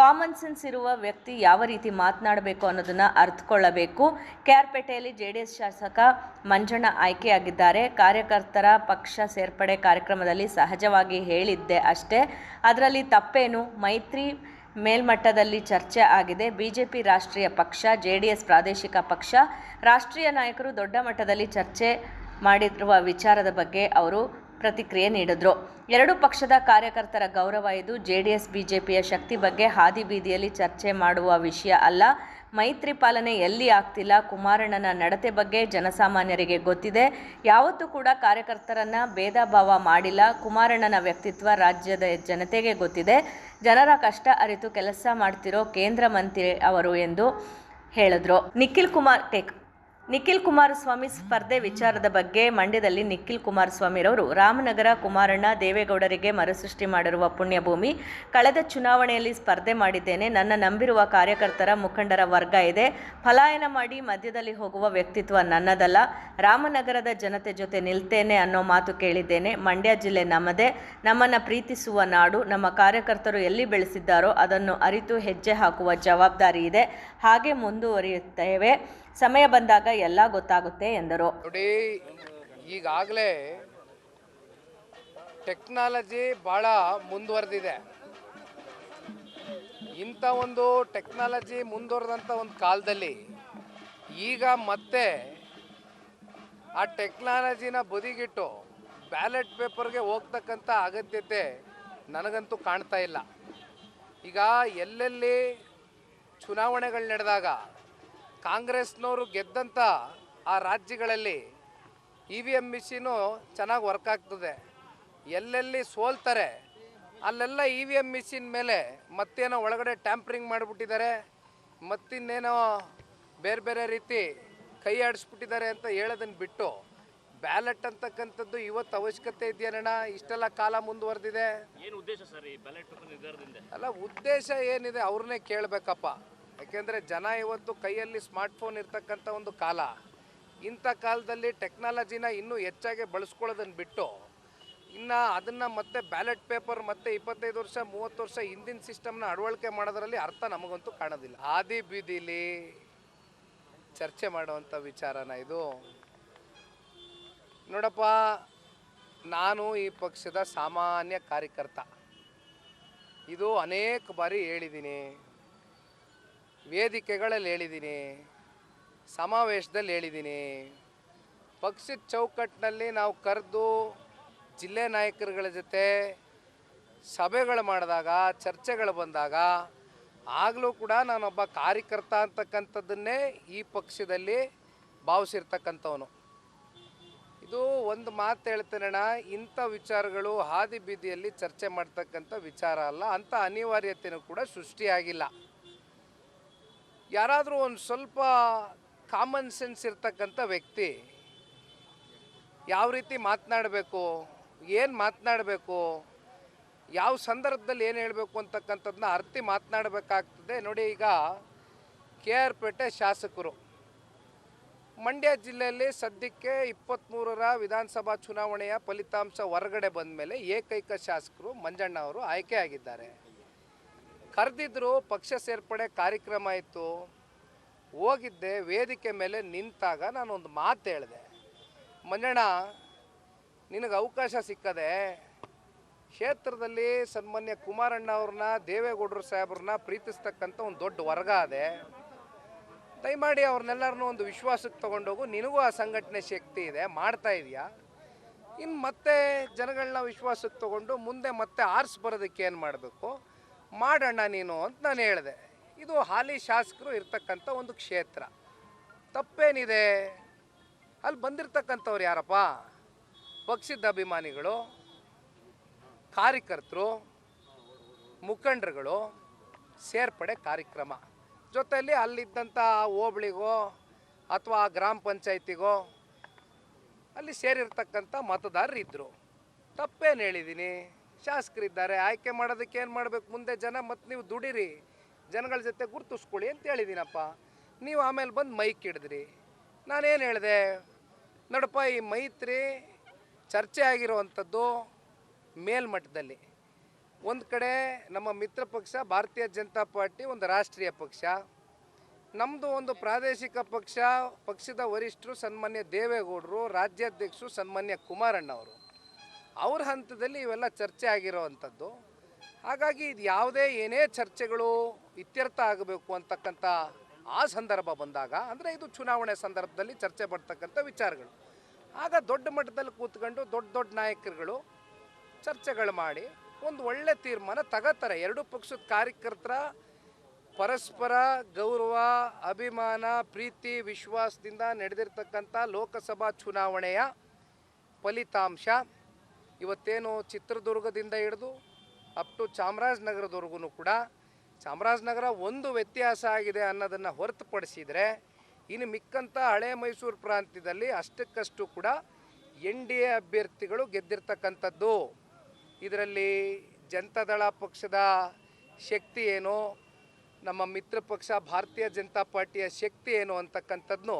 ಕಾಮನ್ ಸೆನ್ಸ್ ಇರುವ ವ್ಯಕ್ತಿ ಯಾವ ರೀತಿ ಮಾತನಾಡಬೇಕು ಅನ್ನೋದನ್ನ ಅರ್ಥಕೊಳ್ಳಬೇಕು ಕೆಆರ್ಪೇಟೆಯಲ್ಲಿ ಜೆಡಿಎಸ್ ಶಾಸಕ ಮಂಜಣ್ಣ ಆಯ್ಕೆಯಾಗಿದ್ದಾರೆ. ಕಾರ್ಯಕರ್ತರ ಪಕ್ಷ ಸೇರ್ಪಡೆ ಕಾರ್ಯಕ್ರಮದಲ್ಲಿ ಸಹಜವಾಗಿ ಹೇಳಿದ್ದೆ ಅಷ್ಟೇ. ಅದರಲ್ಲಿ ತಪ್ಪೇನು? ಮೈತ್ರಿ ಮೇಲ್ಮಟ್ಟದಲ್ಲಿ ಚರ್ಚೆ ಆಗಿದೆ. ಬಿಜೆಪಿ ರಾಷ್ಟ್ರೀಯ ಪಕ್ಷ ಜೆ ಡಿ ಎಸ್ ಪ್ರಾದೇಶಿಕ ಪಕ್ಷ, ರಾಷ್ಟ್ರೀಯ ನಾಯಕರು ದೊಡ್ಡ ಮಟ್ಟದಲ್ಲಿ ಚರ್ಚೆ ಮಾಡಿರುವ ವಿಚಾರದ ಬಗ್ಗೆ ಅವರು ಪ್ರತಿಕ್ರಿಯೆ ನೀಡಿದ್ರು. ಎರಡು ಪಕ್ಷದ ಕಾರ್ಯಕರ್ತರ ಗೌರವ ಇದು. ಜೆಡಿಎಸ್, ಬಿಜೆಪಿಯ ಶಕ್ತಿ ಬಗ್ಗೆ ಹಾದಿ ಬೀದಿಯಲ್ಲಿ ಚರ್ಚೆ ಮಾಡುವ ವಿಷಯ ಅಲ್ಲ. ಮೈತ್ರಿ ಪಾಲನೆ ಎಲ್ಲಿ ಆಗ್ತಿಲ್ಲ? ಕುಮಾರಣ್ಣನ ನಡತೆ ಬಗ್ಗೆ ಜನಸಾಮಾನ್ಯರಿಗೆ ಗೊತ್ತಿದೆ. ಯಾವತ್ತೂ ಕೂಡ ಕಾರ್ಯಕರ್ತರನ್ನ ಭೇದ ಭಾವ ಮಾಡಿಲ್ಲ. ಕುಮಾರಣ್ಣನ ವ್ಯಕ್ತಿತ್ವ ರಾಜ್ಯದ ಜನತೆಗೆ ಗೊತ್ತಿದೆ. ಜನರ ಕಷ್ಟ ಅರಿತು ಕೆಲಸ ಮಾಡ್ತಿರೋ ಕೇಂದ್ರ ಮಂತ್ರಿ ಅವರು ಎಂದು ಹೇಳಿದ್ರು. ನಿಖಿಲ್ ಕುಮಾರ್ ಟೇಕ್ ನಿಖಿಲ್ ಕುಮಾರಸ್ವಾಮಿ ಸ್ಪರ್ಧೆ ವಿಚಾರದ ಬಗ್ಗೆ ಮಂಡ್ಯದಲ್ಲಿ ನಿಖಿಲ್ ಕುಮಾರಸ್ವಾಮಿರವರು ರಾಮನಗರ ಕುಮಾರಣ್ಣ ದೇವೇಗೌಡರಿಗೆ ಮರುಸೃಷ್ಟಿ ಮಾಡಿರುವ ಪುಣ್ಯಭೂಮಿ. ಕಳೆದ ಚುನಾವಣೆಯಲ್ಲಿ ಸ್ಪರ್ಧೆ ಮಾಡಿದ್ದೇನೆ. ನನ್ನ ನಂಬಿರುವ ಕಾರ್ಯಕರ್ತರ ಮುಖಂಡರ ವರ್ಗ ಇದೆ. ಪಲಾಯನ ಮಾಡಿ ಮಧ್ಯದಲ್ಲಿ ಹೋಗುವ ವ್ಯಕ್ತಿತ್ವ ನನ್ನದಲ್ಲ. ರಾಮನಗರದ ಜನತೆ ಜೊತೆ ನಿಲ್ತೇನೆ ಅನ್ನೋ ಮಾತು ಕೇಳಿದ್ದೇನೆ. ಮಂಡ್ಯ ಜಿಲ್ಲೆ ನಮ್ಮದೇ. ನಮ್ಮನ್ನು ಪ್ರೀತಿಸುವ ನಾಡು, ನಮ್ಮ ಕಾರ್ಯಕರ್ತರು ಎಲ್ಲಿ ಬೆಳೆಸಿದ್ದಾರೋ ಅದನ್ನು ಅರಿತು ಹೆಜ್ಜೆ ಹಾಕುವ ಜವಾಬ್ದಾರಿ ಇದೆ. ಹಾಗೆ ಮುಂದುವರಿಯುತ್ತೇವೆ. ಸಮಯ ಬಂದಾಗ ಎಲ್ಲ ಗೊತ್ತಾಗುತ್ತೆ ಎಂದರು. ನೋಡಿ, ಈಗಾಗಲೇ ಟೆಕ್ನಾಲಜಿ ಭಾಳ ಮುಂದುವರೆದಿದೆ. ಇಂಥ ಒಂದು ಟೆಕ್ನಾಲಜಿ ಮುಂದುವರೆದಂಥ ಒಂದು ಕಾಲದಲ್ಲಿ ಈಗ ಮತ್ತೆ ಆ ಟೆಕ್ನಾಲಜಿನ ಬದಿಗಿಟ್ಟು ಬ್ಯಾಲೆಟ್ ಪೇಪರ್ಗೆ ಹೋಗ್ತಕ್ಕಂಥ ಅಗತ್ಯತೆ ನನಗಂತೂ ಕಾಣ್ತಾ ಇಲ್ಲ. ಈಗ ಎಲ್ಲೆಲ್ಲಿ ಚುನಾವಣೆಗಳು ನಡೆದಾಗ ಕಾಂಗ್ರೆಸ್ನವರು ಗೆದ್ದಂಥ ಆ ರಾಜ್ಯಗಳಲ್ಲಿ ಇ ವಿ ಎಂ ಮಿಷಿನು ಚೆನ್ನಾಗಿ ವರ್ಕ್ ಆಗ್ತದೆ. ಎಲ್ಲೆಲ್ಲಿ ಸೋಲ್ತಾರೆ ಅಲ್ಲೆಲ್ಲ ಇ ವಿ ಎಂ ಮಿಷಿನ್ ಮೇಲೆ ಮತ್ತೇನೋ ಒಳಗಡೆ ಟ್ಯಾಂಪ್ರಿಂಗ್ ಮಾಡಿಬಿಟ್ಟಿದ್ದಾರೆ ಮತ್ತಿನ್ನೇನೋ ಬೇರೆ ಬೇರೆ ರೀತಿ ಕೈ ಆಡಿಸ್ಬಿಟ್ಟಿದ್ದಾರೆ ಅಂತ ಹೇಳೋದನ್ನು ಬಿಟ್ಟು ಬ್ಯಾಲೆಟ್ ಅಂತಕ್ಕಂಥದ್ದು ಇವತ್ತು ಅವಶ್ಯಕತೆ ಇದೆಯೇನಣ್ಣ ಇಷ್ಟೆಲ್ಲ ಕಾಲ ಮುಂದುವರೆದಿದೆ. ಏನು ಉದ್ದೇಶ ಸರ್ ಈ ಬ್ಯಾಲೆಟ್ ಅಲ್ಲ ಉದ್ದೇಶ ಏನಿದೆ ಅವ್ರನ್ನೇ ಕೇಳಬೇಕಪ್ಪ. ಯಾಕೆಂದರೆ ಜನ ಇವತ್ತು ಕೈಯಲ್ಲಿ ಸ್ಮಾರ್ಟ್ಫೋನ್ ಇರ್ತಕ್ಕಂಥ ಒಂದು ಕಾಲ, ಇಂಥ ಕಾಲದಲ್ಲಿ ಟೆಕ್ನಾಲಜಿನ ಇನ್ನೂ ಹೆಚ್ಚಾಗಿ ಬಳಸ್ಕೊಳ್ಳೋದನ್ನು ಬಿಟ್ಟು, ಇನ್ನು ಅದನ್ನು ಮತ್ತೆ ಬ್ಯಾಲೆಟ್ ಪೇಪರ್ ಮತ್ತೆ ಇಪ್ಪತ್ತೈದು ವರ್ಷ, ಮೂವತ್ತು ವರ್ಷ ಹಿಂದಿನ ಸಿಸ್ಟಮ್ನ ಅಳವಳಿಕೆ ಮಾಡೋದರಲ್ಲಿ ಅರ್ಥ ನಮಗಂತೂ ಕಾಣೋದಿಲ್ಲ. ಹಾದಿ ಬೀದಿಲಿ ಚರ್ಚೆ ಮಾಡುವಂಥ ವಿಚಾರನ ಇದು. ನೋಡಪ್ಪ, ನಾನು ಈ ಪಕ್ಷದ ಸಾಮಾನ್ಯ ಕಾರ್ಯಕರ್ತ. ಇದು ಅನೇಕ ಬಾರಿ ಹೇಳಿದ್ದೀನಿ. ವೇದಿಕೆಗಳಲ್ಲಿ ಹೇಳಿದ್ದೀನಿ, ಸಮಾವೇಶದಲ್ಲಿ ಹೇಳಿದ್ದೀನಿ. ಪಕ್ಷದ ಚೌಕಟ್ಟಿನಲ್ಲಿ ನಾವು ಕರೆದು ಜಿಲ್ಲೆ ನಾಯಕರುಗಳ ಜೊತೆ ಸಭೆಗಳು ಮಾಡಿದಾಗ, ಚರ್ಚೆಗಳು ಬಂದಾಗ, ಆಗಲೂ ಕೂಡ ನಾನೊಬ್ಬ ಕಾರ್ಯಕರ್ತ ಅಂತಕ್ಕಂಥದ್ದನ್ನೇ ಈ ಪಕ್ಷದಲ್ಲಿ ಭಾವಿಸಿರ್ತಕ್ಕಂಥವನು. ಇದು ಒಂದು ಮಾತು ಹೇಳ್ತೇನಣ್ಣ ಇಂಥ ವಿಚಾರಗಳು ಹಾದಿ ಬೀದಿಯಲ್ಲಿ ಚರ್ಚೆ ಮಾಡ್ತಕ್ಕಂಥ ವಿಚಾರ ಅಲ್ಲ, ಅಂಥ ಅನಿವಾರ್ಯತೆಯೂ ಕೂಡ ಸೃಷ್ಟಿಯಾಗಿಲ್ಲ. ಯಾರಾದರೂ ಒಂದು ಸ್ವಲ್ಪ ಕಾಮನ್ ಸೆನ್ಸ್ ಇರ್ತಕ್ಕಂಥ ವ್ಯಕ್ತಿ ಯಾವ ರೀತಿ ಮಾತನಾಡಬೇಕು, ಏನು ಮಾತನಾಡಬೇಕು, ಯಾವ ಸಂದರ್ಭದಲ್ಲಿ ಏನು ಹೇಳಬೇಕು ಅಂತಕ್ಕಂಥದ್ದನ್ನ ಅರ್ತಿ ಮಾತನಾಡಬೇಕಾಗ್ತದೆ. ನೋಡಿ ಈಗ ಕೆ ಆರ್ ಪೇಟೆ ಶಾಸಕರು. ಮಂಡ್ಯ ಜಿಲ್ಲೆಯಲ್ಲಿ ಸದ್ಯಕ್ಕೆ ಇಪ್ಪತ್ತ್ಮೂರರ ವಿಧಾನಸಭಾ ಚುನಾವಣೆಯ ಫಲಿತಾಂಶ ಹೊರಗಡೆ ಬಂದ ಮೇಲೆ ಏಕೈಕ ಶಾಸಕರು ಮಂಜಣ್ಣ ಅವರು ಆಯ್ಕೆಯಾಗಿದ್ದಾರೆ ಕರೆದಿದ್ರು ಪಕ್ಷ ಸೇರ್ಪಡೆ ಕಾರ್ಯಕ್ರಮ ಇತ್ತು. ಹೋಗಿದ್ದೆ, ವೇದಿಕೆ ಮೇಲೆ ನಿಂತಾಗ ನಾನು ಒಂದು ಮಾತು ಹೇಳಿದೆ. ಮಂಜಣ್ಣ, ನಿನಗೆ ಅವಕಾಶ ಸಿಕ್ಕದೆ, ಕ್ಷೇತ್ರದಲ್ಲಿ ಸನ್ಮಾನ್ಯ ಕುಮಾರಣ್ಣ ಅವ್ರನ್ನ, ದೇವೇಗೌಡರು ಸಾಹೇಬ್ರನ್ನ ಪ್ರೀತಿಸ್ತಕ್ಕಂಥ ಒಂದು ದೊಡ್ಡ ವರ್ಗ ಅದೇ ದಯಮಾಡಿ ಅವ್ರನ್ನೆಲ್ಲರನ್ನೂ ಒಂದು ವಿಶ್ವಾಸಕ್ಕೆ ತೊಗೊಂಡೋಗು. ನಿನಗೂ ಆ ಸಂಘಟನೆ ಶಕ್ತಿ ಇದೆ, ಮಾಡ್ತಾ ಇದೆಯಾ? ಇನ್ನು ಮತ್ತೆ ಜನಗಳನ್ನ ವಿಶ್ವಾಸಕ್ಕೆ ತಗೊಂಡು ಮುಂದೆ ಮತ್ತೆ ಆರ್ಸ್ ಬರೋದಕ್ಕೆ ಏನು ಮಾಡಬೇಕು? ಮಾಡೋಣ ನೀನು ಅಂತ ನಾನು ಹೇಳಿದೆ. ಇದು ಹಾಲಿ ಶಾಸಕರು ಇರ್ತಕ್ಕಂಥ ಒಂದು ಕ್ಷೇತ್ರ. ತಪ್ಪೇನಿದೆ? ಅಲ್ಲಿ ಬಂದಿರ್ತಕ್ಕಂಥವ್ರು ಯಾರಪ್ಪ? ಪಕ್ಷದ ಅಭಿಮಾನಿಗಳು, ಕಾರ್ಯಕರ್ತರು, ಮುಖಂಡರುಗಳು, ಸೇರ್ಪಡೆ ಕಾರ್ಯಕ್ರಮ. ಜೊತೆಯಲ್ಲಿ ಅಲ್ಲಿದ್ದಂಥ ಹೋಬಳಿಗೋ ಅಥವಾ ಗ್ರಾಮ ಪಂಚಾಯತಿಗೋ ಅಲ್ಲಿ ಸೇರಿರ್ತಕ್ಕಂಥ ಮತದಾರರಿದ್ದರು ತಪ್ಪೇನು ಹೇಳಿದ್ದೀನಿ ಶಾಸಕರಿದ್ದಾರೆ. ಆಯ್ಕೆ ಮಾಡೋದಕ್ಕೆ ಏನು ಮಾಡಬೇಕು? ಮುಂದೆ ಜನ ಮತ್ತು ನೀವು ದುಡಿರಿ. ಜನಗಳ ಜೊತೆ ಗುರುತಿಸ್ಕೊಳ್ಳಿ ಅಂತ ಹೇಳಿದ್ದೀನಪ್ಪ ನೀವು ಆಮೇಲೆ ಬಂದು ಮೈಕ್ ಹಿಡಿದ್ರಿ. ನಾನೇನು ಹೇಳಿದೆ? ನೋಡಪ್ಪ, ಈ ಮೈತ್ರಿ ಚರ್ಚೆ ಆಗಿರುವಂಥದ್ದು ಮೇಲ್ಮಟ್ಟದಲ್ಲಿ. ಒಂದು ಕಡೆ ನಮ್ಮ ಮಿತ್ರ ಪಕ್ಷ, ಭಾರತೀಯ ಜನತಾ ಪಾರ್ಟಿ, ಒಂದು ರಾಷ್ಟ್ರೀಯ ಪಕ್ಷ. ನಮ್ಮದು ಒಂದು ಪ್ರಾದೇಶಿಕ ಪಕ್ಷ, ಪಕ್ಷದ ವರಿಷ್ಠರು ಸನ್ಮಾನ್ಯ ದೇವೇಗೌಡರು, ರಾಜ್ಯಾಧ್ಯಕ್ಷರು ಸನ್ಮಾನ್ಯ ಕುಮಾರಣ್ಣ ಅವರು ಹಂತದಲ್ಲಿ ಇವೆಲ್ಲ ಚರ್ಚೆ ಆಗಿರೋವಂಥದ್ದು. ಹಾಗಾಗಿ ಇದು ಯಾವುದೇ ಏನೇ ಚರ್ಚೆಗಳು ಇತ್ಯರ್ಥ ಆಗಬೇಕು ಅಂತಕ್ಕಂಥ ಆ ಸಂದರ್ಭ ಬಂದಾಗ, ಅಂದರೆ ಇದು ಚುನಾವಣೆ ಸಂದರ್ಭದಲ್ಲಿ ಚರ್ಚೆ ಬರ್ತಕ್ಕಂಥ ವಿಚಾರಗಳು. ಆಗ ದೊಡ್ಡ ಮಟ್ಟದಲ್ಲಿ ಕೂತ್ಕೊಂಡು ದೊಡ್ಡ ದೊಡ್ಡ ನಾಯಕರುಗಳು ಚರ್ಚೆಗಳು ಮಾಡಿ ಒಂದು ಒಳ್ಳೆ ತೀರ್ಮಾನ ತಗೋತಾರೆ. ಎರಡೂ ಪಕ್ಷದ ಕಾರ್ಯಕರ್ತರ ಪರಸ್ಪರ ಗೌರವ, ಅಭಿಮಾನ, ಪ್ರೀತಿ, ವಿಶ್ವಾಸದಿಂದ ನಡೆದಿರ್ತಕ್ಕಂಥ ಲೋಕಸಭಾ ಚುನಾವಣೆಯ ಫಲಿತಾಂಶ. ಇವತ್ತೇನು ಚಿತ್ರದುರ್ಗದಿಂದ ಹಿಡಿದು ಅಪ್ ಟು ಚಾಮರಾಜನಗರದವರೆಗೂ ಕೂಡ ಚಾಮರಾಜನಗರ ಒಂದು ವ್ಯತ್ಯಾಸ ಆಗಿದೆ ಅನ್ನೋದನ್ನು ಹೊರತುಪಡಿಸಿದರೆ ಇನ್ನು ಮಿಕ್ಕಂಥ ಹಳೆ ಮೈಸೂರು ಪ್ರಾಂತ್ಯದಲ್ಲಿ ಅಷ್ಟಕ್ಕಷ್ಟು ಕೂಡ ಎನ್ ಡಿ ಎ ಅಭ್ಯರ್ಥಿಗಳು ಗೆದ್ದಿರ್ತಕ್ಕಂಥದ್ದು. ಇದರಲ್ಲಿ ಜನತಾದಳ ಪಕ್ಷದ ಶಕ್ತಿ ಏನು? ನಮ್ಮ ಮಿತ್ರ ಪಕ್ಷ ಭಾರತೀಯ ಜನತಾ ಪಾರ್ಟಿಯ ಶಕ್ತಿ ಏನು ಅಂತಕ್ಕಂಥದ್ದು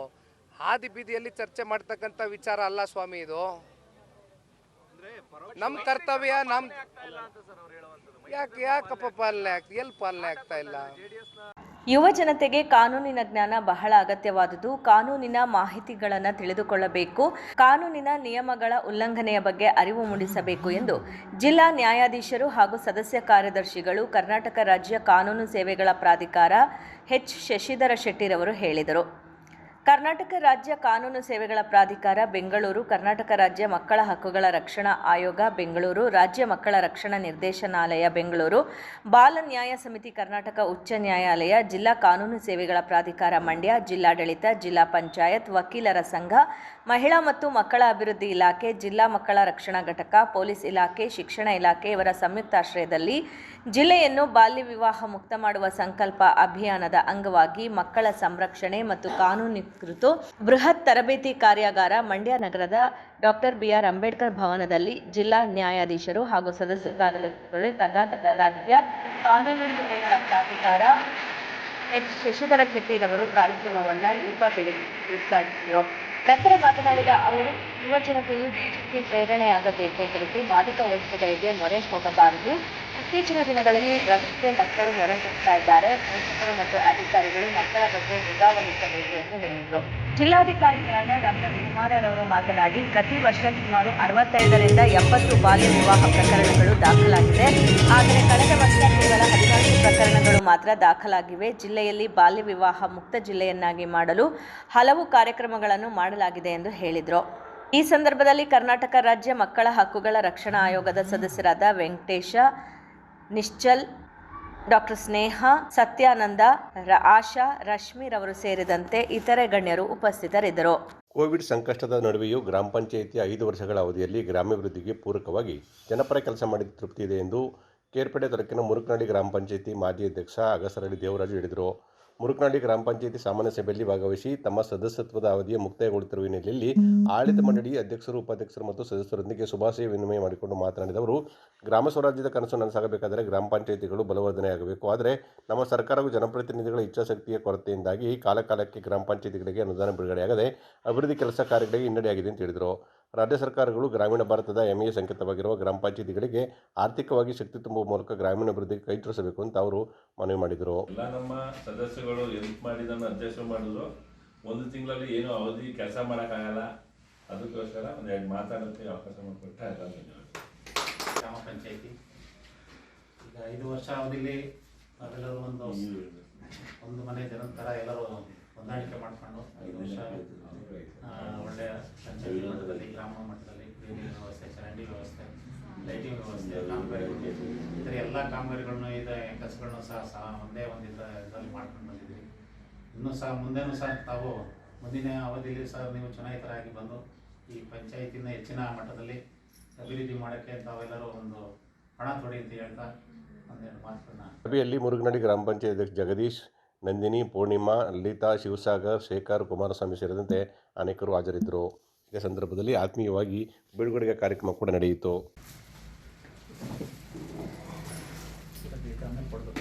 ಹಾದಿ ಬೀದಿಯಲ್ಲಿ ಚರ್ಚೆ ಮಾಡ್ತಕ್ಕಂಥ ವಿಚಾರ ಅಲ್ಲ ಸ್ವಾಮಿ ಇದು. ನಮ್ಮ ಕರ್ತವ್ಯ ನಮ್ಮ ಯಾಕೆ ಯಾಕಪ್ಪ ಪಾಲನೆ ಆಗ್ತಾ ಎಲ್ಲಿ ಪಾಲನೆ ಆಗ್ತಾ ಇಲ್ಲ? ಯುವ ಜನತೆಗೆ ಕಾನೂನಿನ ಜ್ಞಾನ ಬಹಳ ಅಗತ್ಯವಾದುದು ಕಾನೂನಿನ ಮಾಹಿತಿಗಳನ್ನು ತಿಳಿದುಕೊಳ್ಳಬೇಕು. ಕಾನೂನಿನ ನಿಯಮಗಳ ಉಲ್ಲಂಘನೆಯ ಬಗ್ಗೆ ಅರಿವು ಮೂಡಿಸಬೇಕು ಎಂದು ಜಿಲ್ಲಾ ನ್ಯಾಯಾಧೀಶರು ಹಾಗೂ ಸದಸ್ಯ ಕಾರ್ಯದರ್ಶಿಗಳು ಕರ್ನಾಟಕ ರಾಜ್ಯ ಕಾನೂನು ಸೇವೆಗಳ ಪ್ರಾಧಿಕಾರ ಎಚ್. ಶಶಿಧರ ಶೆಟ್ಟಿರವರು ಹೇಳಿದರು. ಕರ್ನಾಟಕ ರಾಜ್ಯ ಕಾನೂನು ಸೇವೆಗಳ ಪ್ರಾಧಿಕಾರ ಬೆಂಗಳೂರು, ಕರ್ನಾಟಕ ರಾಜ್ಯ ಮಕ್ಕಳ ಹಕ್ಕುಗಳ ರಕ್ಷಣಾ ಆಯೋಗ ಬೆಂಗಳೂರು, ರಾಜ್ಯ ಮಕ್ಕಳ ರಕ್ಷಣಾ ನಿರ್ದೇಶನಾಲಯ ಬೆಂಗಳೂರು, ಬಾಲ ನ್ಯಾಯ ಸಮಿತಿ ಕರ್ನಾಟಕ ಉಚ್ಚ ನ್ಯಾಯಾಲಯ, ಜಿಲ್ಲಾ ಕಾನೂನು ಸೇವೆಗಳ ಪ್ರಾಧಿಕಾರ ಮಂಡ್ಯ, ಜಿಲ್ಲಾಡಳಿತ, ಜಿಲ್ಲಾ ಪಂಚಾಯತ್, ವಕೀಲರ ಸಂಘ, ಮಹಿಳಾ ಮತ್ತು ಮಕ್ಕಳ ಅಭಿವೃದ್ಧಿ ಇಲಾಖೆ, ಜಿಲ್ಲಾ ಮಕ್ಕಳ ರಕ್ಷಣಾ ಘಟಕ, ಪೊಲೀಸ್ ಇಲಾಖೆ, ಶಿಕ್ಷಣ ಇಲಾಖೆ ಇವರ ಸಂಯುಕ್ತಾಶ್ರಯದಲ್ಲಿ ಜಿಲ್ಲೆಯನ್ನು ಬಾಲ್ಯ ವಿವಾಹ ಮುಕ್ತ ಮಾಡುವ ಸಂಕಲ್ಪ ಅಭಿಯಾನದ ಅಂಗವಾಗಿ ಮಕ್ಕಳ ಸಂರಕ್ಷಣೆ ಮತ್ತು ಕಾನೂನು ಕುರಿತು ಬೃಹತ್ ತರಬೇತಿ ಕಾರ್ಯಾಗಾರ ಮಂಡ್ಯ ನಗರದ ಡಾಕ್ಟರ್ ಬಿಆರ್ ಅಂಬೇಡ್ಕರ್ ಭವನದಲ್ಲಿ ಜಿಲ್ಲಾ ನ್ಯಾಯಾಧೀಶರು ಹಾಗೂ ಸದಸ್ಯ ರಾಜ್ಯ ಕಾನೂನು ಪ್ರಾಧಿಕಾರ ಎಚ್. ಶಶಿಧರ ಶೆಟ್ಟಿರವರು ಕಾರ್ಯಕ್ರಮವನ್ನು ಉದ್ಘಾಟಿಸಿದರು ನಂತರ ಮಾತನಾಡಿದ ಅವರು ಯುವ ಜನತೆಯು ದೇಶಕ್ಕೆ ಪ್ರೇರಣೆಯಾಗಬೇಕು ಕುರಿತು ಬಾಧಿತ ವಸ್ತುಗಳಿಗೆ ಮೊರೆ ಹೋಗಬಾರದು. ಇತ್ತೀಚಿನ ದಿನಗಳಲ್ಲಿ ರಸ್ತೆ ಮಕ್ಕಳು ಹೊರಟಿಸ್ತಾ ಇದ್ದಾರೆ. ಪೋಷಕರು ಮತ್ತು ಅಧಿಕಾರಿಗಳು ಮಕ್ಕಳ ಬಗ್ಗೆ ನಿಗಾ ವಹಿಸಬೇಕು ಎಂದು ಹೇಳಿದರು. ಜಿಲ್ಲಾಧಿಕಾರಿಗಳಾದ ಡಾಕ್ಟರ್ ಕುಮಾರರವರು ಮಾತನಾಡಿ, ಪ್ರತಿ ವರ್ಷ ಸುಮಾರು ಅರವತ್ತೈದರಿಂದ ಎಪ್ಪತ್ತು ಬಾಲ್ಯ ವಿವಾಹ ಪ್ರಕರಣಗಳು ದಾಖಲಾಗಿದೆ ಆದರೆ ಕಳೆದ ವರ್ಷ ಕೇವಲ ಹದಿನಾಲ್ಕು ಪ್ರಕರಣಗಳು ಮಾತ್ರ ದಾಖಲಾಗಿವೆ. ಜಿಲ್ಲೆಯಲ್ಲಿ ಬಾಲ್ಯ ವಿವಾಹ ಮುಕ್ತ ಜಿಲ್ಲೆಯನ್ನಾಗಿ ಮಾಡಲು ಹಲವು ಕಾರ್ಯಕ್ರಮಗಳನ್ನು ಮಾಡಲಾಗಿದೆ ಎಂದು ಹೇಳಿದರು. ಈ ಸಂದರ್ಭದಲ್ಲಿ ಕರ್ನಾಟಕ ರಾಜ್ಯ ಮಕ್ಕಳ ಹಕ್ಕುಗಳ ರಕ್ಷಣಾ ಆಯೋಗದ ಸದಸ್ಯರಾದ ವೆಂಕಟೇಶ ನಿಶ್ಚಲ್, ಡಾಕ್ಟರ್ ಸ್ನೇಹ, ಸತ್ಯಾನಂದ ಆಶಾ ರಶ್ಮಿರವರು ಸೇರಿದಂತೆ ಇತರೆ ಗಣ್ಯರು ಉಪಸ್ಥಿತರಿದ್ದರು. ಕೋವಿಡ್ ಸಂಕಷ್ಟದ ನಡುವೆಯೂ ಗ್ರಾಮ ಪಂಚಾಯಿತಿ ಐದು ವರ್ಷಗಳ ಅವಧಿಯಲ್ಲಿ ಗ್ರಾಮಾಭಿವೃದ್ಧಿಗೆ ಪೂರಕವಾಗಿ ಜನಪರ ಕೆಲಸ ಮಾಡಿದ ತೃಪ್ತಿ ಇದೆ ಎಂದು ಕೇರ್ಪೇಟೆ ತಾಲೂಕಿನ ಮುರುಕನಹಳ್ಳಿ ಗ್ರಾಮ ಪಂಚಾಯಿತಿ ಮಾಜಿ ಅಧ್ಯಕ್ಷ ಅಗಸರಳ್ಳಿ ದೇವರಾಜು ಹೇಳಿದರು. ಮುರುಕನಹಳ್ಳಿ ಗ್ರಾಮ ಪಂಚಾಯಿತಿ ಸಾಮಾನ್ಯ ಸಭೆಯಲ್ಲಿ ಭಾಗವಹಿಸಿ ತಮ್ಮ ಸದಸ್ಯತ್ವದ ಅವಧಿಯ ಮುಕ್ತಾಯಗೊಳ್ಳುತ್ತಿರುವ ಹಿನ್ನೆಲೆಯಲ್ಲಿ ಆಡಳಿತ ಮಂಡಳಿ ಅಧ್ಯಕ್ಷರು ಉಪಾಧ್ಯಕ್ಷರು ಮತ್ತು ಸದಸ್ಯರೊಂದಿಗೆ ಶುಭಾಶಯ ವಿನಿಮಯ ಮಾಡಿಕೊಂಡು ಮಾತನಾಡಿದ ಅವರು ಗ್ರಾಮ ಸ್ವರಾಜ್ಯದ ಕನಸು ನನಸಾಗಬೇಕಾದರೆ ಗ್ರಾಮ ಪಂಚಾಯಿತಿಗಳು ಬಲವರ್ಧನೆಯಾಗಬೇಕು. ಆದರೆ ನಮ್ಮ ಸರ್ಕಾರವು ಜನಪ್ರತಿನಿಧಿಗಳ ಇಚ್ಛಾಶಕ್ತಿಯ ಕೊರತೆಯಿಂದಾಗಿ ಕಾಲಕಾಲಕ್ಕೆ ಗ್ರಾಮ ಪಂಚಾಯಿತಿಗಳಿಗೆ ಅನುದಾನ ಬಿಡುಗಡೆಯಾಗದೆ ಅಭಿವೃದ್ಧಿ ಕೆಲಸ ಕಾರ್ಯಗಳಿಗೆ ಹಿನ್ನಡೆಯಾಗಿದೆ ಅಂತ ಹೇಳಿದರು. ರಾಜ್ಯ ಸರ್ಕಾರಗಳು ಗ್ರಾಮೀಣ ಭಾರತದ ಹೆಮ್ಮೆಯ ಸಂಕೇತವಾಗಿರುವ ಗ್ರಾಮ ಪಂಚಾಯಿತಿಗಳಿಗೆ ಆರ್ಥಿಕವಾಗಿ ಶಕ್ತಿ ತುಂಬುವ ಮೂಲಕ ಗ್ರಾಮೀಣಾಭಿವೃದ್ಧಿಗೆ ಕೈ ಜೋಡಿಸಬೇಕು ಅಂತ ಅವರು ಮನವಿ ಮಾಡಿದರು. ಎಲ್ಲ ನಮ್ಮ ಸದಸ್ಯಗಳು ಎಲ್ಪ್ ಮಾಡಿದನ್ನು ನಮ್ಮ ಅಧ್ಯಕ್ಷರು ಮಾಡಿದ್ರು. ಒಂದು ತಿಂಗಳಲ್ಲಿ ಏನು ಅವಧಿ ಕೆಲಸ ಮಾಡೋಕ್ಕಾಗಲ್ಲ. ಅದಕ್ಕೋಸ್ಕರ ಒಂದು ಎರಡು ಮಾತಾಡೋಕ್ಕೆ ಅವಕಾಶ ಮಾಡಿಕೊಟ್ಟೆ ಎಲ್ಲ ಧನ್ಯವಾದ ಗ್ರಾಮ ಪಂಚಾಯಿತಿ. ಈಗ ಐದು ವರ್ಷ ಅವಧಿಲಿ ನಾವೆಲ್ಲರೂ ಒಂದು ಒಂದು ಮನೆ ಜನ ಥರ ಎಲ್ಲರೂ ಹೊಂದಾಣಿಕೆ ಮಾಡಿಕೊಂಡು ಐದು ವರ್ಷ ಒಳ್ಳೆಯ ಪಂಚಾಯತಿ ಮಟ್ಟದಲ್ಲಿ ಗ್ರಾಮ ಮಟ್ಟದಲ್ಲಿ ನೀರಿನ ವ್ಯವಸ್ಥೆ ಚರಂಡಿ ವ್ಯವಸ್ಥೆ ಲೈಟಿಂಗ್ ವ್ಯವಸ್ಥೆ ಕಾಮಗಾರಿ ಈ ಥರ ಎಲ್ಲ ಕಾಮಗಾರಿಗಳನ್ನು ಇದೆ ಕೆಲಸಗಳನ್ನು ಸಹ ಸಹ ಒಂದೇ ಒಂದು ಇದರಲ್ಲಿ ಮಾಡ್ಕೊಂಡು ಬಂದಿದ್ದೀವಿ. ಇನ್ನೂ ಸಹ ಮುಂದೆನೂ ಸಹ ತಾವು ಮುಂದಿನ ಅವಧಿಯಲ್ಲಿ ಸಹ ನೀವು ಚುನಾಯಿತರಾಗಿ ಬಂದು ಈ ಪಂಚಾಯತಿನ ಹೆಚ್ಚಿನ ಮಟ್ಟದಲ್ಲಿ ಅಭಿವೃದ್ಧಿ ಮಾಡೋಕ್ಕೆ ತಾವೆಲ್ಲರೂ ಒಂದು ಹಣ ತೊಡಿ ಅಂತ ಹೇಳ್ತಾ ಒಂದೆರಡು ಮಾತುಗಳನ್ನ ಸಭೆಯಲ್ಲಿ ಮುರುಗನಡಿ ಗ್ರಾಮ ಪಂಚಾಯತ್ ಅಧ್ಯಕ್ಷ ಜಗದೀಶ್ ನಂದಿನಿ ಪೂರ್ಣಿಮಾ ಲಲಿತಾ ಶಿವಸಾಗರ್ ಶೇಖರ್ ಕುಮಾರಸ್ವಾಮಿ ಸೇರಿದಂತೆ ಅನೇಕರು ಹಾಜರಿದ್ದರು. ಇದೇ ಸಂದರ್ಭದಲ್ಲಿ ಆತ್ಮೀಯವಾಗಿ ಬಿಡುಗಡೆಗೆ ಕಾರ್ಯಕ್ರಮ ಕೂಡ ನಡೆಯಿತು. ಆಮೇಲೆ ಕೊಡಬೇಕು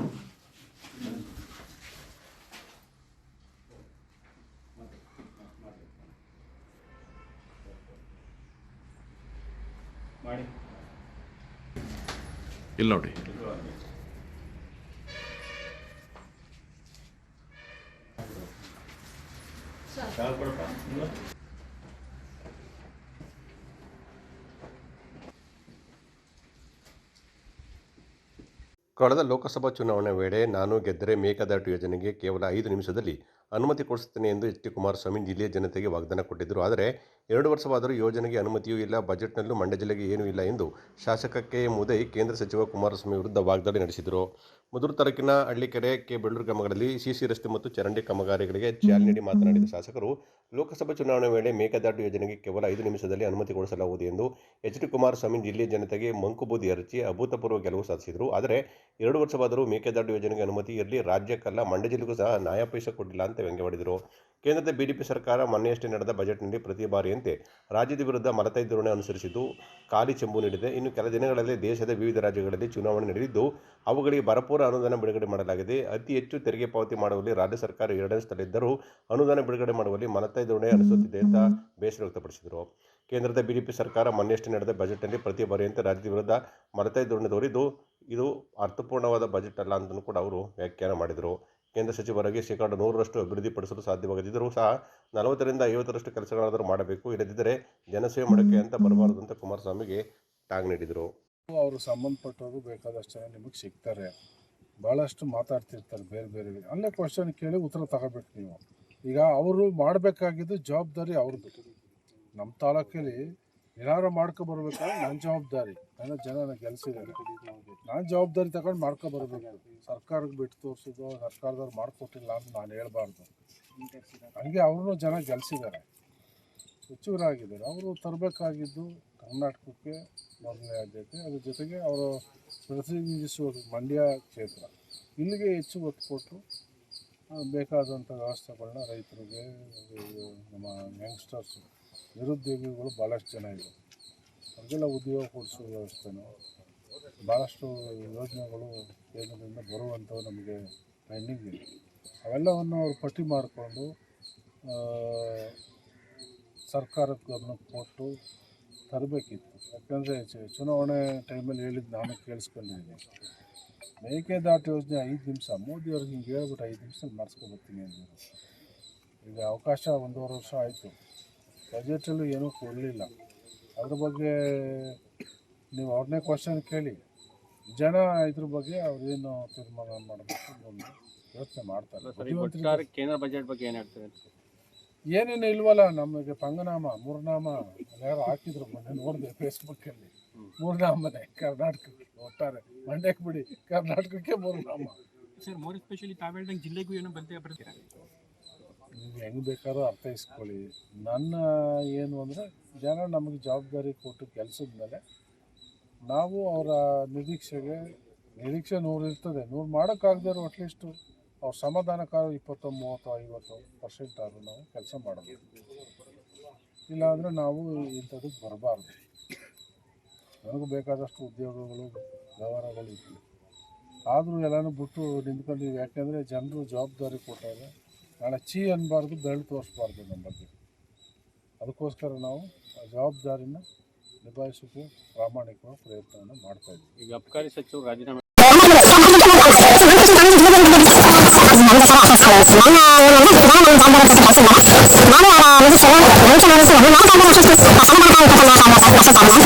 ಮಾಡಿ. ಇಲ್ಲಿ ನೋಡಿ. ಕಳೆದ ಲೋಕಸಭಾ ಚುನಾವಣೆ ವೇಳೆ ನಾನು ಗೆದ್ದರೆ ಮೇಕೆದಾಟು ಯೋಜನೆಗೆ ಕೇವಲ ಐದು ನಿಮಿಷದಲ್ಲಿ ಅನುಮತಿ ಕೊಡಿಸುತ್ತೇನೆ ಎಂದು ಎಚ್ ಡಿ ಕುಮಾರಸ್ವಾಮಿ ಜಿಲ್ಲೆಯ ಜನತೆಗೆ ವಾಗ್ದಾನ ಕೊಟ್ಟಿದ್ದರು. ಆದರೆ ಎರಡು ವರ್ಷವಾದರೂ ಯೋಜನೆಗೆ ಅನುಮತಿಯೂ ಇಲ್ಲ, ಬಜೆಟ್ನಲ್ಲೂ ಮಂಡ್ಯ ಜಿಲ್ಲೆಗೆ ಏನೂ ಇಲ್ಲ ಎಂದು ಶಾಸಕ ಕೆ. ಮುದೈ, ಕೇಂದ್ರ ಸಚಿವ ಕುಮಾರಸ್ವಾಮಿ ವಿರುದ್ಧ ವಾಗ್ದಾಳಿ ನಡೆಸಿದರು. ಮುದುರು ತಾಲೂಕಿನ ಹಳ್ಳಿಕೆರೆ, ಕೆ. ಬೆಳ್ಳೂರು ಗ್ರಾಮಗಳಲ್ಲಿ ಸಿಸಿ ರಸ್ತೆ ಮತ್ತು ಚರಂಡಿ ಕಾಮಗಾರಿಗಳಿಗೆ ಚಾಲನೆ ನೀಡಿ ಮಾತನಾಡಿದ ಶಾಸಕರು, ಲೋಕಸಭಾ ಚುನಾವಣೆ ವೇಳೆ ಮೇಕೆದಾಟು ಯೋಜನೆಗೆ ಕೇವಲ ಐದು ನಿಮಿಷದಲ್ಲಿ ಅನುಮತಿ ಕೊಡಿಸಲಾಗುವುದು ಎಂದು ಎಚ್ ಡಿ ಕುಮಾರಸ್ವಾಮಿ ಜಿಲ್ಲೆಯ ಜನತೆಗೆ ಮಂಕುಬೂದಿ ಅರ್ಜಿ ಅಭೂತಪೂರ್ವ ಗೆಲುವು ಸಾಧಿಸಿದರು. ಆದರೆ ಎರಡು ವರ್ಷವಾದರೂ ಮೇಕೆದಾಟು ಯೋಜನೆಗೆ ಅನುಮತಿ ಇರಲಿ, ರಾಜ್ಯಕ್ಕಲ್ಲ ಮಂಡ್ಯ ಜಿಲ್ಲೆಗೂ ಸಹ ನ್ಯಾಯ ಪೈಸೆ ಕೊಟ್ಟಿಲ್ಲ ಅಂತ ವ್ಯಂಗ್ಯವಾಡಿದರು. ಕೇಂದ್ರದ ಬಿಜೆಪಿ ಸರ್ಕಾರ ಮೊನ್ನೆಯಷ್ಟೇ ನಡೆದ ಬಜೆಟ್ನಲ್ಲಿ ಪ್ರತಿ ಬಾರಿಯಂತೆ ರಾಜ್ಯದ ವಿರುದ್ಧ ಮಲತೈ ಧೋರಣೆ ಅನುಸರಿಸಿದ್ದು, ಖಾಲಿ ಚೆಂಬು ನೀಡಿದೆ. ಇನ್ನು ಕೆಲ ದಿನಗಳಲ್ಲಿ ದೇಶದ ವಿವಿಧ ರಾಜ್ಯಗಳಲ್ಲಿ ಚುನಾವಣೆ ನಡೆದಿದ್ದು, ಅವುಗಳಿಗೆ ಭರಪೂರ ಅನುದಾನ ಬಿಡುಗಡೆ ಮಾಡಲಾಗಿದೆ. ಅತಿ ಹೆಚ್ಚು ತೆರಿಗೆ ಪಾವತಿ ಮಾಡುವಲ್ಲಿ ರಾಜ್ಯ ಸರ್ಕಾರ ಎರಡನೇ ಸ್ಥಳದಲ್ಲಿದ್ದರೂ ಅನುದಾನ ಬಿಡುಗಡೆ ಮಾಡುವಲ್ಲಿ ಮಲತೈ ಧೋರಣೆ ಅನುಸರಿಸುತ್ತಿದೆ ಅಂತ ಬೇಸರ ವ್ಯಕ್ತಪಡಿಸಿದರು. ಕೇಂದ್ರದ ಬಿಜೆಪಿ ಸರ್ಕಾರ ಮೊನ್ನೆಯಷ್ಟೇ ನಡೆದ ಬಜೆಟ್ನಲ್ಲಿ ಪ್ರತಿ ಬಾರಿಯಂತೆ ರಾಜ್ಯದ ವಿರುದ್ಧ ಮಲತೈ ಧೋರಣೆ ತೋರಿದ್ದು, ಇದು ಅರ್ಥಪೂರ್ಣವಾದ ಬಜೆಟ್ ಅಲ್ಲ ಅಂತಲೂ ಕೂಡ ಅವರು ವ್ಯಾಖ್ಯಾನ ಮಾಡಿದರು. ಕೇಂದ್ರ ಸಚಿವರಾಗಿ ಶೇಕಡ ನೂರರಷ್ಟು ಅಭಿವೃದ್ಧಿಪಡಿಸಲು ಸಾಧ್ಯವಾಗದಿದ್ದರೂ ಸಹ ನಲವತ್ತರಿಂದ ಐವತ್ತರಷ್ಟು ಕೆಲಸಗಳಾದರೂ ಮಾಡಬೇಕು. ಇಲ್ಲದಿದ್ದರೆ ಜನಸೇವೆ ಮಾಡೋಕ್ಕೆ ಅಂತ ಬರಬಾರದು ಅಂತ ಕುಮಾರಸ್ವಾಮಿಗೆ ಟಾಂಗ್ ನೀಡಿದರು. ಅವರು ಸಂಬಂಧಪಟ್ಟವರು ಬೇಕಾದಷ್ಟು ಜನ ನಿಮಗೆ ಸಿಗ್ತಾರೆ. ಭಾಳಷ್ಟು ಮಾತಾಡ್ತಿರ್ತಾರೆ ಬೇರೆ ಬೇರೆ ಅಲ್ಲೇ ಕ್ವಶನ್ ಕೇಳಿ ಉತ್ತರ ತಗೋಬೇಕು ನೀವು. ಈಗ ಅವರು ಮಾಡಬೇಕಾಗಿದ್ದು ಜವಾಬ್ದಾರಿ ಅವ್ರದ್ದು. ನಮ್ಮ ತಾಲೂಕಲ್ಲಿ ಏನಾರು ಮಾಡ್ಕೊಬರ್ಬೇಕಾದ್ರೆ ನನ್ನ ಜವಾಬ್ದಾರಿ. ನನ್ನ ಜನ ಗೆಲ್ಸಿದ್ದಾರೆ ನಾನು ಜವಾಬ್ದಾರಿ ತಗೊಂಡು ಮಾಡ್ಕೊಬರ್ಬೇಕು ಸರ್ಕಾರಕ್ಕೆ ಬಿಟ್ಟು ತೋರಿಸಿದ್ದು ಸರ್ಕಾರದವ್ರು ಮಾಡಿಕೊಟ್ಟಿಲ್ಲ ಅಂತ ನಾನು ಹೇಳ್ಬಾರ್ದು. ಹಂಗೆ ಅವ್ರನ್ನೂ ಜನ ಗೆಲ್ಸಿದ್ದಾರೆ ಸಚಿವರಾಗಿದ್ದಾರೆ ಅವರು ತರಬೇಕಾಗಿದ್ದು ಕರ್ನಾಟಕಕ್ಕೆ ಮೊದಲನೇ ಆದ್ಯತೆ. ಅದ್ರ ಜೊತೆಗೆ ಅವರು ಪ್ರತಿನಿಧಿಸುವ ಮಂಡ್ಯ ಕ್ಷೇತ್ರ. ಇಲ್ಲಿಗೆ ಹೆಚ್ಚು ಒತ್ತು ಕೊಟ್ಟು ಬೇಕಾದಂಥ ವ್ಯವಸ್ಥೆಗಳನ್ನ ರೈತರಿಗೆ ನಮ್ಮ ಯಂಗ್ಸ್ಟರ್ಸು ನಿರುದ್ಯೋಗಿಗಳು ಭಾಳಷ್ಟು ಜನ ಇದೆ ಅವ್ರಿಗೆಲ್ಲ ಉದ್ಯೋಗ ಕೊಡಿಸುವ ವ್ಯವಸ್ಥೆನೂ ಭಾಳಷ್ಟು ಯೋಜನೆಗಳು ಕೇಂದ್ರದಿಂದ ಬರುವಂಥವು ನಮಗೆ ಪೆಂಡಿಂಗ್ ಇದೆ. ಅವೆಲ್ಲವನ್ನು ಅವರು ಪಟ್ಟಿ ಮಾಡಿಕೊಂಡು ಸರ್ಕಾರಕ್ಕೆ ಗಮನಕ್ಕೆ ಕೊಟ್ಟು ತರಬೇಕಿತ್ತು. ಯಾಕಂದರೆ ಚುನಾವಣೆ ಟೈಮಲ್ಲಿ ಹೇಳಿದ್ದು ನಾನು ಕೇಳಿಸ್ಕೊಂಡಿದ್ದೀನಿ ಮೇಕೆದಾಟು ಯೋಜನೆ ಐದು ನಿಮಿಷ ಮೋದಿಯವ್ರಿಗೆ ಹಿಂಗೆ ಹೇಳ್ಬಿಟ್ಟು ಐದು ನಿಮಿಷದಲ್ಲಿ ಮಾಡಿಸ್ಕೊಬರ್ತೀನಿ ಅಂದರು ಈಗ ಅವಕಾಶ ಒಂದೂವರೆ ವರ್ಷ ಆಯಿತು. ಬಜೆಟಲ್ಲೂ ಏನೂ ಕೊಡಲಿಲ್ಲ. ಅದ್ರ ಬಗ್ಗೆ ನೀವು ಅವ್ರನ್ನೇ ಕ್ವಶನ್ ಕೇಳಿ. ಜನ ಇದ್ರ ಬಗ್ಗೆ ಅವ್ರೇನು ತೀರ್ಮಾನ ಮಾಡಬೇಕು ಒಂದು ಯೋಚನೆ ಮಾಡ್ತಾರೆ. ಕೇಂದ್ರ ಬಜೆಟ್ ಬಗ್ಗೆ ಏನು ಹೇಳ್ತೀರಿ? ಏನೇನು ಇಲ್ವಲ್ಲ ನಮಗೆ ಪಂಗನಾಮ ಮೂರ್ನಾಮ ಯಾರು ಹಾಕಿದ್ರು ಮೊನ್ನೆ ನೋಡಿದೆ ಫೇಸ್ಬುಕ್ಕಲ್ಲಿ ಮೂರ್ನಾಮನೆ ಕರ್ನಾಟಕಕ್ಕೆ ಒಟ್ಟಾರೆ. ಮಂಡ್ಯಕ್ಕೆ ಬಿಡಿ ಕರ್ನಾಟಕಕ್ಕೆ ಮೂರ್ನಾಮ. ಸರ್ ಮೋರ್ ಎಸ್ಪೆಷಲಿ ತಾವೇಳ್ದಂಗೆ ಜಿಲ್ಲೆಗೂ ಏನೋ ಬಂದೇ ಬರ್ತೀರಾ? ನೀವು ಹೆಂಗೆ ಬೇಕಾದ್ರೂ ಅರ್ಥೈಸ್ಕೊಳ್ಳಿ ನನ್ನ ಏನು ಅಂದರೆ, ಜನ ನಮಗೆ ಜವಾಬ್ದಾರಿ ಕೊಟ್ಟು ಕೆಲಸದ ಮೇಲೆ ನಾವು ಅವರ ನಿರೀಕ್ಷೆಗೆ ನಿರೀಕ್ಷೆ ನೂರು ಇರ್ತದೆ. ನೂರು ಮಾಡೋಕ್ಕಾಗದೇ ಅಟ್ಲೀಸ್ಟು ಅವ್ರ ಸಮಾಧಾನಕಾರ ಇಪ್ಪತ್ತು ಮೂವತ್ತು ಐವತ್ತು ಪರ್ಸೆಂಟ್ ಆದರೂ ನಾವು ಕೆಲಸ ಮಾಡಬೇಕು. ಇಲ್ಲಾಂದರೆ ನಾವು ಇಂಥದಕ್ಕೆ ಬರಬಾರ್ದು. ನನಗೂ ಬೇಕಾದಷ್ಟು ಉದ್ಯೋಗಗಳು, ವ್ಯವಹಾರಗಳು ಇತ್ತು ಆದರೂ ಎಲ್ಲನೂ ಬಿಟ್ಟು ನಿಂತ್ಕೊಂಡಿವಿ ಯಾಕೆಂದರೆ ಜನರು ಜವಾಬ್ದಾರಿ ಕೊಟ್ಟಾಗ ನಾಳೆ ಚೀ ಅನ್ನಬಾರ್ದು ಬೆರಳು ತೋರಿಸ್ಬಾರ್ದು ನಮ್ಮ ಬಗ್ಗೆ. ಅದಕ್ಕೋಸ್ಕರ ನಾವು ಆ ಜವಾಬ್ದಾರಿನ ನಿಭಾಯಿಸೋಕ್ಕೆ ಪ್ರಾಮಾಣಿಕವಾಗಿ ಪ್ರಯತ್ನವನ್ನು ಮಾಡ್ತಾ ಇದ್ದೀವಿ. ಈಗ ಅಬಕಾರಿ ಸಚಿವರು ರಾಜೀನಾಮೆ ನಾನು